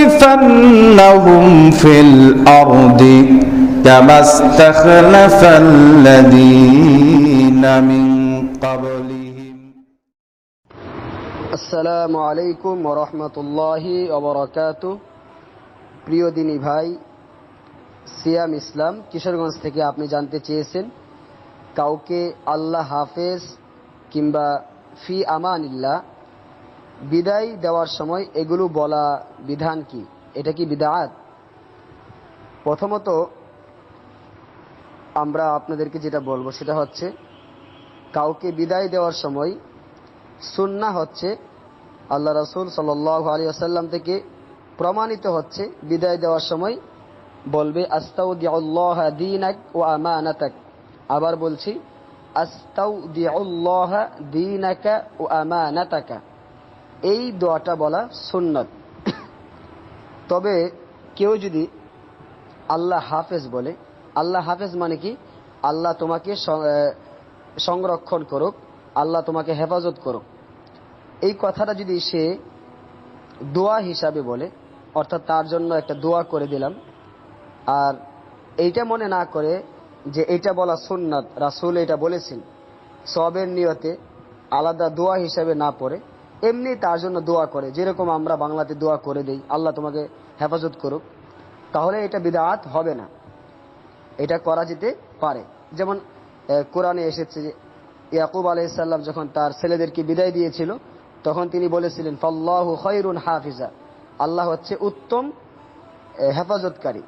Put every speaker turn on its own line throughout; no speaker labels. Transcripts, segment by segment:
ليستخلفنهم في الأرض كما استخلف الذين من قبلهم
আসসালামু আলাইকুম ওরহমতুল্লাহি অবরাকাত প্রিয় দিনী ভাই সিয়াম ইসলাম কিশোরগঞ্জ থেকে আপনি জানতে চেয়েছেন কাউকে আল্লাহ হাফেজ কিংবা ফি আমানিল্লাহ বিদায় দেওয়ার সময় এগুলো বলা বিধান কি? এটা কি বিদাত? প্রথমত আমরা আপনাদেরকে যেটা বলব সেটা হচ্ছে, কাউকে বিদায় দেওয়ার সময় সুন্না হচ্ছে আল্লাহ রসুল সাল আলী আসাল্লাম থেকে প্রমাণিত হচ্ছে, বিদায় দেওয়ার সময় বলবে আস্তাউদ্দিয়াল্লাহ দিনাক ও আবার বলছি আস্তাউদ্দিয়াল্লাহ দিনাকা ও আমানাতাকা। এই দোয়াটা বলা সুন্নত। তবে কেউ যদি আল্লাহ হাফেজ বলে, আল্লাহ হাফেজ মানে কি? আল্লাহ তোমাকে সংরক্ষণ করুক, আল্লাহ তোমাকে হেফাজত করুক। এই কথাটা যদি সে দোয়া হিসাবে বলে, অর্থাৎ তার জন্য একটা দোয়া করে দিলাম, আর এইটা মনে না করে যে এটা বলা সুন্নাত, রাসুল এটা বলেছেন, সবের নিয়তে আলাদা দোয়া হিসাবে না পড়ে এমনি তার জন্য দোয়া করে, যেরকম আমরা বাংলাতে দোয়া করে দেই, আল্লাহ তোমাকে হেফাজত করুক, তাহলে এটা বিদাত হবে না। এটা করা যেতে পারে। যেমন কোরআনে এসেছে যে, ইয়াকুব আলাইসাল্লাম যখন তার ছেলেদেরকে বিদায় দিয়েছিল, তখন তিনি বলেছিলেন, ফল্লাহু খৈরুন হাফিজা। আল্লাহ হচ্ছে উত্তম হেফাজতকারী।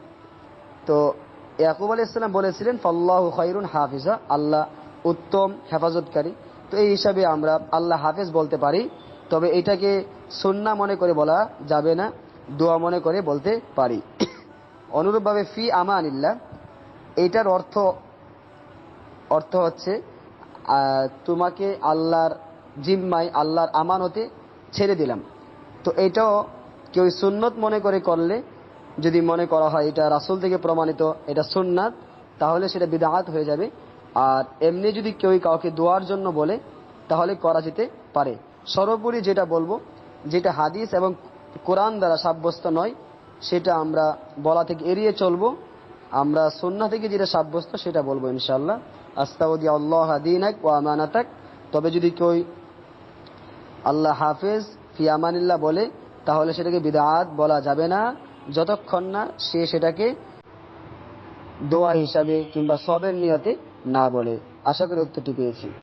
তো ইয়াকুব আলাইসাল্লাম বলেছিলেন, ফল্লাহু খৈরুন হাফিজা। আল্লাহ উত্তম, হেফাজতকারী। তো এই হিসাবে আমরা আল্লাহ হাফেজ বলতে পারি। তবে এটাকে সুন্না মনে করে বলা যাবে না, দোয়া মনে করে বলতে পারি। অনুরূপভাবে ফি আমানিল্লাহ এইটার অর্থ অর্থ হচ্ছে তোমাকে আল্লাহর জিম্মায়, আল্লাহর আমানতে ছেড়ে দিলাম। তো এটাও কেউ সুন্নত মনে করে করলে, যদি মনে করা হয় এটা রাসুল থেকে প্রমাণিত, এটা সুন্নাত, তাহলে সেটা বিদাহাত হয়ে যাবে। আর এমনি যদি কেউ কাউকে দোয়ার জন্য বলে, তাহলে করা যেতে পারে। সর্বোপরি যেটা বলব, যেটা হাদিস এবং কোরআন দ্বারা সাব্যস্ত নয়, সেটা আমরা বলা থেকে এড়িয়ে চলবো। আমরা সুন্না থেকে যেটা সাব্যস্ত সেটা বলব ইনশাল্লাহ আস্তাউদি আল্লাহ দিনাক ও আমানাতাক। তবে যদি কেউ আল্লাহ হাফেজ ফি আমানিল্লাহ বলে, তাহলে সেটাকে বিদাত বলা যাবে না। যতক্ষণ না সে সেটাকে দোয়া হিসাবে কিংবা সবের নিয়তে না বলে। আশা করি উত্তরটি পেয়েছি।